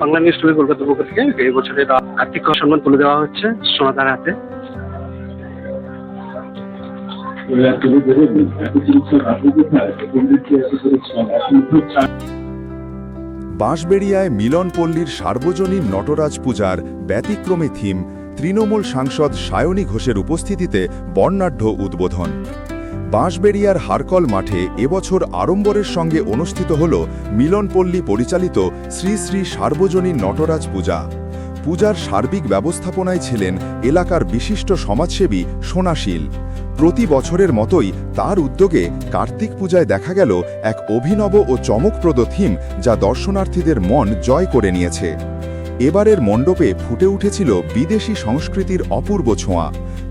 Bangla news TV কলকাতার পক্ষ থেকে এই বছরের কার্তিক সম্মান তুলে দেওয়া হচ্ছে সোনাদার হাতে। বাঁশবেড়িয়ায় মিলনপল্লীর সার্বজনীন নটরাজ পূজার ব্যতিক্রমী থিম তৃণমূল সাংসদ সায়নী ঘোষের উপস্থিতিতে বর্ণাঢ্য উদ্বোধন। বাঁশবেড়িয়ার হারকল মাঠে এবছর আড়ম্বরের সঙ্গে অনুষ্ঠিত হল মিলনপল্লী পরিচালিত শ্রী শ্রী সার্বজনীন নটরাজ পূজা। পূজার সার্বিক ব্যবস্থাপনায় ছিলেন এলাকার বিশিষ্ট সমাজসেবী সোনাশীল প্রতি বছরের মতোই তার উদ্যোগে কার্তিক পূজায় দেখা গেল এক অভিনব ও চমকপ্রদ থিম যা দর্শনার্থীদের মন জয় করে নিয়েছে। এবারের মণ্ডপে ফুটে উঠেছিল বিদেশি সংস্কৃতির অপূর্ব ছোঁয়া।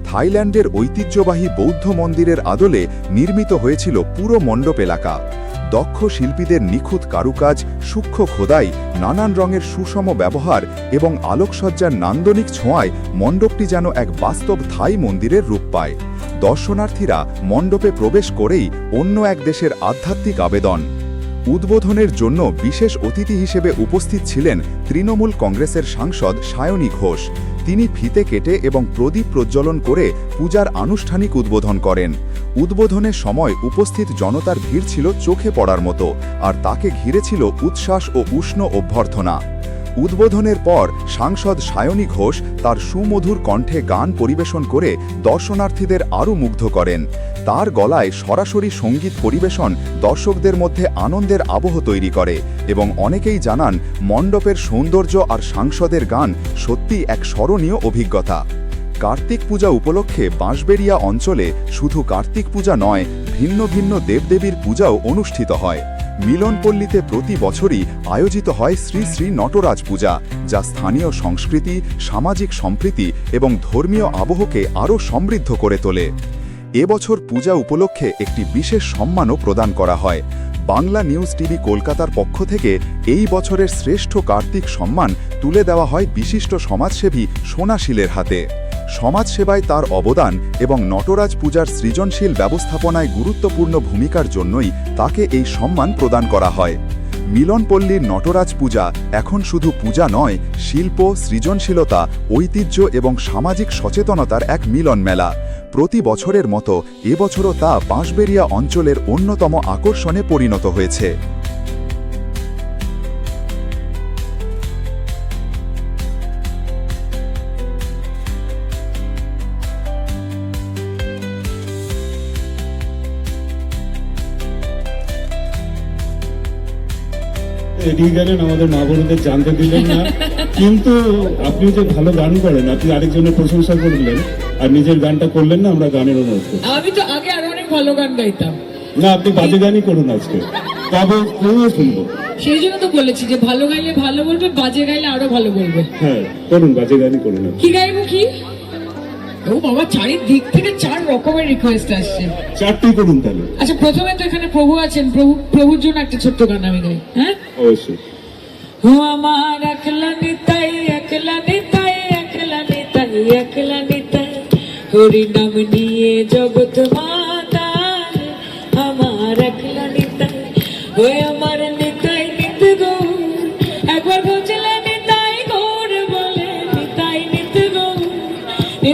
থাইল্যান্ডের ঐতিহ্যবাহী বৌদ্ধ মন্দিরের আদলে নির্মিত হয়েছিল পুরো মণ্ডপ এলাকা। দক্ষ শিল্পীদের নিখুঁত কারুকাজ, সূক্ষ্ম খোদাই, নানান রঙের সুষম ব্যবহার এবং আলোকসজ্জার নান্দনিক ছোঁয়ায় মণ্ডপটি যেন এক বাস্তব থাই মন্দিরের রূপ পায়। দর্শনার্থীরা মণ্ডপে প্রবেশ করেই অন্য এক দেশের আধ্যাত্মিক আবেদন। উদ্বোধনের জন্য বিশেষ অতিথি হিসেবে উপস্থিত ছিলেন তৃণমূল কংগ্রেসের সাংসদ সায়নী ঘোষ। তিনি ফিতে কেটে এবং প্রদীপ প্রজ্বলন করে পূজার আনুষ্ঠানিক উদ্বোধন করেন। উদ্বোধনের সময় উপস্থিত জনতার ভিড় ছিল চোখে পড়ার মতো, আর তাকে ঘিরে ছিল উচ্ছ্বাস ও উষ্ণ অভ্যর্থনা। উদ্বোধনের পর সাংসদ সায়নী ঘোষ তার সুমধুর কণ্ঠে গান পরিবেশন করে দর্শনার্থীদের আরও মুগ্ধ করেন। তার গলায় সরাসরি সংগীত পরিবেশন দর্শকদের মধ্যে আনন্দের আবহ তৈরি করে এবং অনেকেই জানান মণ্ডপের সৌন্দর্য আর সাংসদের গান সত্যি এক স্মরণীয় অভিজ্ঞতা। কার্তিক পূজা উপলক্ষে বাঁশবেড়িয়া অঞ্চলে শুধু কার্তিক পূজা নয় ভিন্ন ভিন্ন দেবদেবীর পূজাও অনুষ্ঠিত হয়। মিলনপল্লীতে প্রতি বছরই আয়োজিত হয় শ্রী শ্রী নটরাজ পূজা, যা স্থানীয় সংস্কৃতি, সামাজিক সম্প্রীতি এবং ধর্মীয় আবহকে আরও সমৃদ্ধ করে তোলে। এবছর পূজা উপলক্ষে একটি বিশেষ সম্মানও প্রদান করা হয়। বাংলা নিউজ টিভি কলকাতার পক্ষ থেকে এই বছরের শ্রেষ্ঠ কার্তিক সম্মান তুলে দেওয়া হয় বিশিষ্ট সমাজসেবী সোনাশীলের হাতে। সমাজসেবায় তার অবদান এবং নটরাজ পূজার সৃজনশীল ব্যবস্থাপনায় গুরুত্বপূর্ণ ভূমিকার জন্যই তাকে এই সম্মান প্রদান করা হয়। মিলনপল্লীর নটরাজ পূজা এখন শুধু পূজা নয়, শিল্প, সৃজনশীলতা, ঐতিহ্য এবং সামাজিক সচেতনতার এক মিলন মেলা। প্রতি বছরের মতো এবছরও তা বাঁশবেড়িয়া অঞ্চলের অন্যতম আকর্ষণে পরিণত হয়েছে। এড়িয়ে গেলেন আমাদের মা বোনদের জানতে দিলেন না। কিন্তু আপনি যে ভালো গান করেন আপনি আরেকজনের প্রশংসা করলেন আর নিজের গানটা করলেন না আমরা গানের অনুরোধ করি আমি তো আগে আরও অনেক ভালো গান গাইতাম। না আপনি বাজে গানই করুন আজকে। তবে আমিও শুনব সেই জন্য তো বলেছি যে ভালো গাইলে ভালো বলবে বাজে গাইলে আরও ভালো বলবে। হ্যাঁ করুন বাজে গানই করুন কি গাইবো কি? ও বাবা চারিদিক থেকে চার রকমের রিকোয়েস্ট আসছে। চারটি করুন তাহলে। আচ্ছা প্রথমে তো এখানে প্রভু আছেন। প্রভু প্রভুর জন্য একটা ছোট্ট গান আমি গাই। হ্যাঁ? অবশ্যই। ও আমার একলা নিতাই একলা নিতাই একলা নিতাই একলা নিতাই হরি নাম নিয়ে জগৎ মাতার আমার একলা নিতাই ওই আমার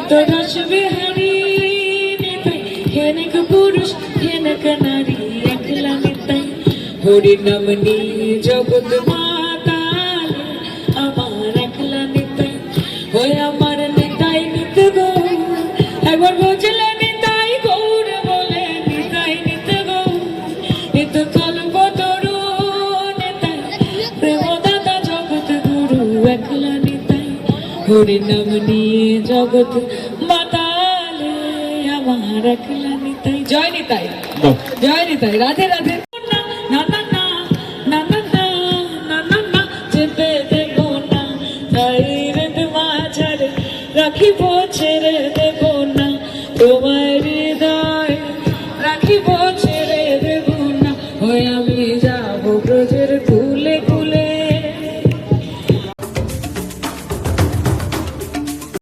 নিত রস বিহারি নিতাই হেনক পুরুষ হেনক নারী একলা নিতাই হরি নাম নিয়ে জগৎ মাতাল হরি নাম নিয়ে জগৎ মাতালে আমার একলা নিতাই জয় নিতাই জয় নিতাই রাধে রাধে না না না না না না দেবো না তাই রে ছেড়ে